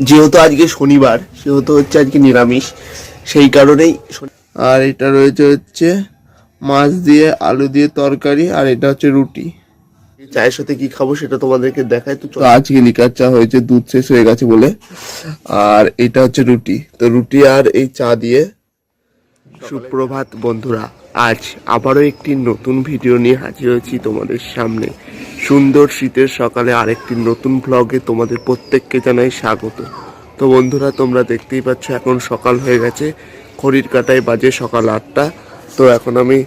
যেহেতু আজকে শনিবার, সেহেতু হচ্ছে আজকে নিরামিষ, সেই কারণেই আর এটা রয়েছে হচ্ছে মাছ দিয়ে, আলু দিয়ে তরকারি, আর এটা হচ্ছে রুটি। চায়ের সাথে কি খাব সেটা তোমাদেরকে দেখায় তো। আজকে লিকার চা হয়েছে, দুধ শেষ হয়ে গেছে বলে। আর এটা হচ্ছে রুটি। তো রুটি আর এই চা দিয়ে সুপ্রভাত বন্ধুরা, আজ আবারও একটি নতুন ভিডিও নিয়ে হাজির হয়েছি তোমাদের সামনে। সুন্দর শীতের সকালে আরেকটি নতুন ব্লগে তোমাদের প্রত্যেককে জানাই স্বাগত। তো বন্ধুরা, তোমরা দেখতেই পাচ্ছ, এখন সকাল হয়ে গেছে। খড়ির কাটায় বাজে সকাল আটটা। তো এখন আমি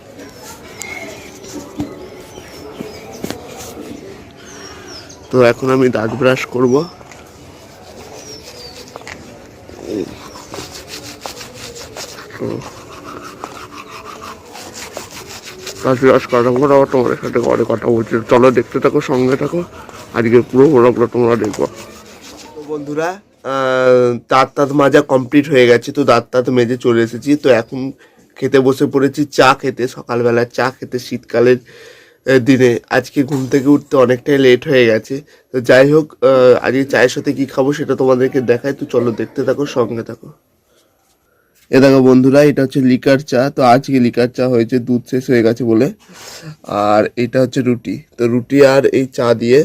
তো এখন আমি দাঁত ব্রাশ করব। আবার তোমাদের সাথে ঘরে কথা বলছি। চলো দেখতে থাকো, সঙ্গে থাকো। আজকে পুরো ব্লগটা তোমরা দেখব। বন্ধুরা দাঁত তাঁত মাজা কমপ্লিট হয়ে গেছে, তো দাঁত তাঁত মেজে চলে এসেছি। তো এখন খেতে বসে পড়েছি, চা খেতে, সকালবেলা চা খেতে, শীতকালের দিনে। আজকে ঘুম থেকে উঠতে অনেকটাই লেট হয়ে গেছে। তো যাই হোক আজকে চায়ের সাথে কি খাব সেটা তোমাদেরকে দেখায় তো চলো দেখতে থাকো, সঙ্গে থাকো। এ দেখো বন্ধুরা, এটা হচ্ছে লিকার চা। তো আজকে লিকার চা হয়েছে, দুধ শেষ হয়ে গেছে বলে। আর এটা হচ্ছে রুটি। তো রুটি আর এই চা দিয়ে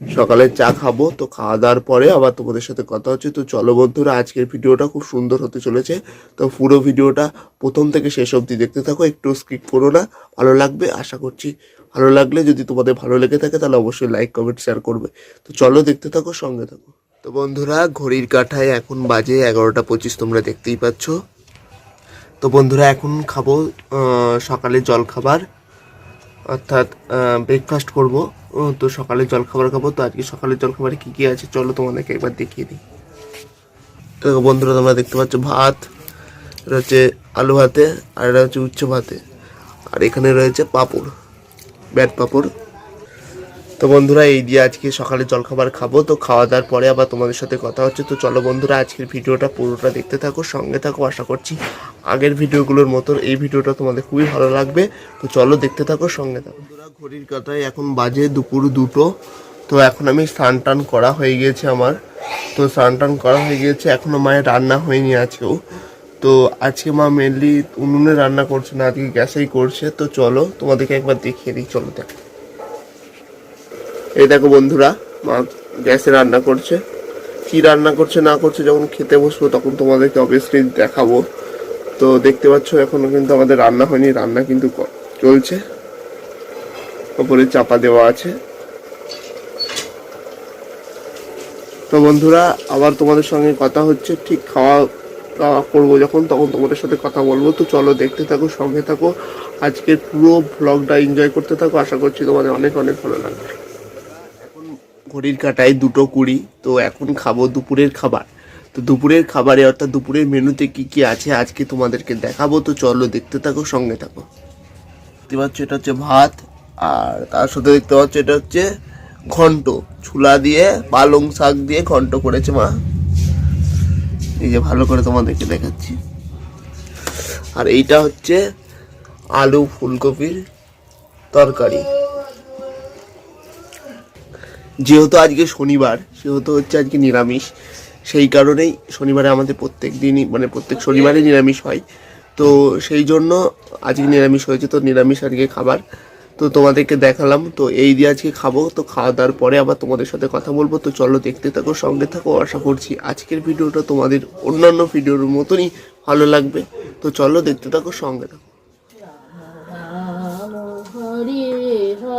সকালে চা খাব। তো খাওয়া দাওয়ার পরে আবার তোমাদের সাথে কথা হচ্ছে। তো চলো বন্ধুরা, আজকের ভিডিওটা খুব সুন্দর হতে চলেছে। তো পুরো ভিডিওটা প্রথম থেকে শেষ অবধি দেখতে থাকো, একটু স্কিপ করো না। ভালো লাগবে? আশা করছি ভালো লাগলে। যদি তোমাদের ভালো লেগে থাকে, তাহলে অবশ্যই লাইক কমেন্ট শেয়ার করবে। তো চলো দেখতে থাকো, সঙ্গে থাকো। তো বন্ধুরা, ঘড়ির কাঠায় এখন বাজে এগারোটা পঁচিশ, তোমরা দেখতেই পাচ্ছ। তো বন্ধুরা, এখন খাব সকালে জল খাবার অর্থাৎ ব্রেকফাস্ট করব। তো সকালে জলখাবার খাব। তো আজকে সকালে জলখাবারে কী কী আছে? চলো তোমাদেরকে একবার দেখিয়ে দিই। তো বন্ধুরা, তোমরা দেখতে পাচ্ছ ভাত, এটা হচ্ছে আলু ভাতে, আর এটা হচ্ছে উচ্চ ভাতে। আর এখানে রয়েছে পাঁপড়, ব্যাট পাঁপড়। তো বন্ধুরা, এই দিয়ে আজকে সকালে জলখাবার খাব। তো খাওয়া দাওয়ার পরে আবার তোমাদের সাথে কথা হচ্ছে। তো চলো বন্ধুরা, আজকের ভিডিওটা পুরোটা দেখতে থাকো, সঙ্গে থাকো। আশা করছি আগের ভিডিওগুলোর মতো এই ভিডিওটা তোমাদের খুবই ভালো লাগবে। তো চলো দেখতে থাকো, সঙ্গে থাকো। বন্ধুরা, ঘড়ির কাটায় এখন বাজে দুপুর দুটো। তো এখন আমি স্নান টান করা হয়ে গিয়েছে আমার। তো স্নান টান করা হয়ে গিয়েছে এখনও মায়ের রান্না হয়নি আজকেও। তো আজকে মা মেনলি উনুনে রান্না করছে না, আজকে গ্যাসেই করছে। তো চলো তোমাদেরকে একবার দেখিয়ে দিই, চলো দেখো। এই দেখো বন্ধুরা, মা গ্যাসে রান্না করছে। কি রান্না করছে, না করছে, যখন খেতে বসবো তখন তোমাদেরকে অবভিয়াসলি দেখাবো। তো দেখতে পাচ্ছ, এখনও কিন্তু আমাদের রান্না হয়নি, রান্না কিন্তু চলছে। ওপরে চাপা দেওয়া আছে। তো বন্ধুরা, আবার তোমাদের সঙ্গে কথা হচ্ছে, ঠিক খাওয়া দাওয়া করব যখন, তখন তোমাদের সাথে কথা বলব। তো চলো দেখতে থাকো, সঙ্গে থাকো। আজকের পুরো ভ্লগটা এনজয় করতে থাকো। আশা করছি তোমাদের অনেক অনেক ভালো লাগবে। ঘড়ির কাটায় দুটো কুড়ি, তো এখন খাব দুপুরের খাবার। তো দুপুরের খাবারে অর্থাৎ দুপুরের মেনুতে কি কি আছে আজকে তোমাদেরকে দেখাবো, তো চলো দেখতে থাকো, সঙ্গে থাকো। দেখতে পাচ্ছ এটা হচ্ছে ভাত, আর তার সাথে দেখতে পাচ্ছ এটা হচ্ছে ঘন্ট, ছুলা দিয়ে পালং শাক দিয়ে ঘন্ট করেছে মা। এই যে ভালো করে তোমাদেরকে দেখাচ্ছি। আর এইটা হচ্ছে আলু ফুলকপির তরকারি। যেহেতু আজকে শনিবার সেহেতু হচ্ছে আজকে নিরামিষ। সেই কারণেই শনিবারে আমাদের প্রত্যেক দিনই মানে প্রত্যেক শনিবারে নিরামিষ হয়। তো সেই জন্য আজকে নিরামিষ হয়েছে। তো নিরামিষ আজকে খাবার। তো তোমাদেরকে দেখালাম। তো এই দিয়ে আজকে খাব। তো খাওয়া দাওয়ার পরে আবার তোমাদের সাথে কথা বলব। তো চলো দেখতে থাকো সঙ্গে থাকো। আশা করছি আজকের ভিডিওটা তোমাদের অন্যান্য ভিডিওর মতনই ভালো লাগবে। তো চলো দেখতে থাকো সঙ্গে থাকো।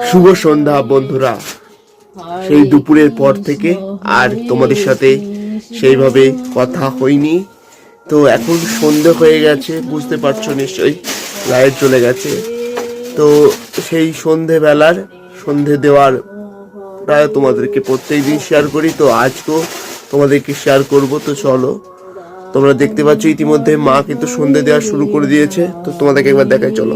শুভ সন্ধ্যা বন্ধুরা। সেই দুপুরের পর থেকে আর তোমাদের সাথে সেইভাবে কথা হয়নি। তো এখন সন্ধে হয়ে গেছে, বুঝতে পারছ নিশ্চয়ই, লাইট চলে গেছে। তো সেই সন্ধেবেলার, সন্ধে দেওয়ার প্রায় তোমাদেরকে প্রত্যেক দিন শেয়ার করি। তো আজকেও তোমাদেরকে শেয়ার করব, তো চলো। তোমরা দেখতে পাচ্ছ ইতিমধ্যে মা কিন্তু সন্ধে দেওয়া শুরু করে দিয়েছে, তো তোমাদেরকে একবার দেখাই, চলো।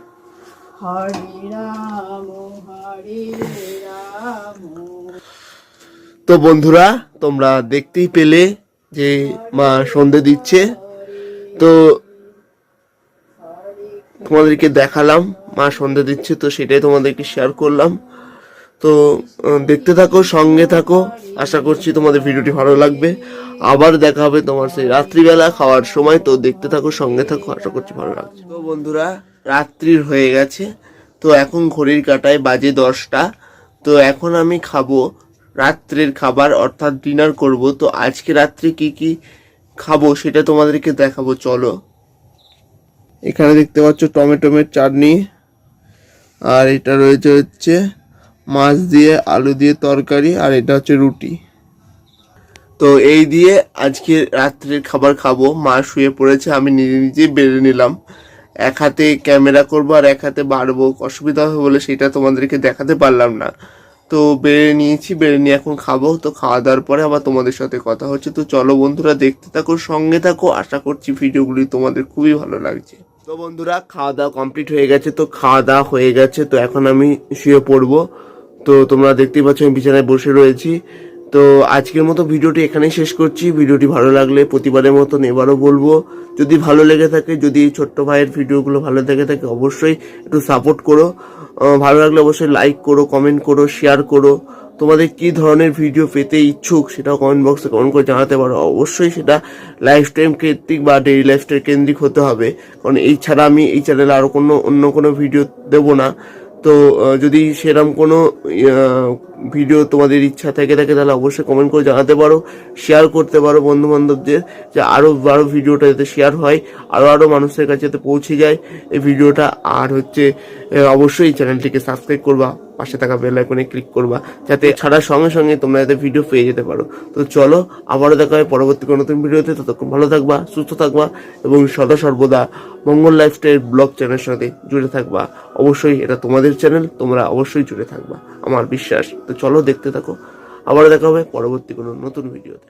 হরে রাম হরে রাম। তো বন্ধুরা তোমরা দেখতেই পেলে যে মা সন্ধে দিচ্ছে। তো তোমাদেরকে দেখালাম মা সন্ধে দিচ্ছে তো সেটাই তোমাদেরকে শেয়ার করলাম। তো দেখতে থাকো সঙ্গে থাকো। আশা করছি তোমাদের ভিডিওটি ভালো লাগবে। আবার দেখা হবে তোমার সেই রাত্রিবেলা খাওয়ার সময়। তো দেখতে থাকো সঙ্গে থাকো আশা করছি ভালো লাগছে। তো বন্ধুরা রাত্রির হয়ে গেছে। তো এখন ঘড়ির কাটায় বাজে দশটা। তো এখন আমি খাব রাত্রের খাবার, অর্থাৎ ডিনার করব। তো আজকে রাত্রে কি কি খাব সেটা তোমাদেরকে দেখাবো, চলো। এখানে দেখতে পাচ্ছ টমেটোমের চাটনি। আর এটা রয়েছে হচ্ছে মাছ দিয়ে আলু দিয়ে তরকারি, আর এটা হচ্ছে রুটি। তো এই দিয়ে আজকে রাত্রের খাবার খাব। মা শুয়ে পড়েছে, আমি নিজে নিজেই বেড়ে নিলাম। এক হাতে ক্যামেরা করব আর এক হাতে বাড়বো, অসুবিধা হবে বলে সেটা তোমাদেরকে দেখাতে পারলাম না। তো বেড়ে নিয়েছি, বেড়ে নিয়ে এখন খাব। তো খাওয়া দাওয়ার পরে আবার তোমাদের সাথে কথা হচ্ছে। তো চলো বন্ধুরা, দেখতে থাকো, সঙ্গে থাকো। আশা করছি ভিডিওগুলি তোমাদের খুবই ভালো লাগছে। তো বন্ধুরা, খাওয়া দাওয়া কমপ্লিট হয়ে গেছে। তো খাওয়া দাওয়া হয়ে গেছে। তো এখন আমি শুয়ে পড়ব। তো তোমরা দেখতেই পাচ্ছ, আমি বিছানায় বসে রয়েছি। তো আজকের মতো ভিডিওটি এখানেই শেষ করছি। ভিডিওটি ভালো লাগলে প্রতিবারের মতন এবারও বলব। যদি ভালো লেগে থাকে, যদি ছোট্ট ভাইয়ের ভিডিওগুলো ভালো লেগে থাকে, অবশ্যই একটু সাপোর্ট করো। ভালো লাগলে অবশ্যই লাইক করো কমেন্ট করো শেয়ার করো। তোমাদের কি ধরনের ভিডিও পেতে ইচ্ছুক সেটাও কমেন্ট বক্সে কমেন্ট করে জানাতে পারো। অবশ্যই সেটা লাইফ কেন্দ্রিক বা ডেইলি লাইফস্টাইল কেন্দ্রিক হতে হবে। কারণ এই ছাড়া আমি এই চ্যানেলে আরও কোনো, অন্য কোনো ভিডিও দেবো না। তো যদি সেরকম কোনো ভিডিও তোমাদের ইচ্ছা থেকে থাকে, তাহলে অবশ্যই কমেন্ট করে জানাতে পারো শেয়ার করতে পারো বন্ধু বান্ধবদের যে আরও আরও ভিডিওটা যাতে শেয়ার হয় আরও আরও মানুষের কাছে যাতে পৌঁছে যায় এই ভিডিওটা। আর হচ্ছে অবশ্যই চ্যানেলটিকে সাবস্ক্রাইব করবা, পাশে থাকা বেল আইকনে ক্লিক করবা, যাতে ছাড়ার সঙ্গে সঙ্গে তোমরা যাতে ভিডিও পেয়ে যেতে পারো। তো চলো, আবারও দেখা হয় পরবর্তী কোনো নতুন ভিডিওতে, ততক্ষণ ভালো থাকবা, সুস্থ থাকবা, এবং সদা সর্বদা মঙ্গল লাইফস্টাইল ব্লগ চ্যানেলের সাথে জুড়ে থাকবা। অবশ্যই এটা তোমাদের চ্যানেল তোমরা অবশ্যই জুড়ে থাকবা। আমার বিশ্বাস। তো চলো দেখতে থাকো। আবারও দেখা হবে পরবর্তী কোনো নতুন ভিডিওতে।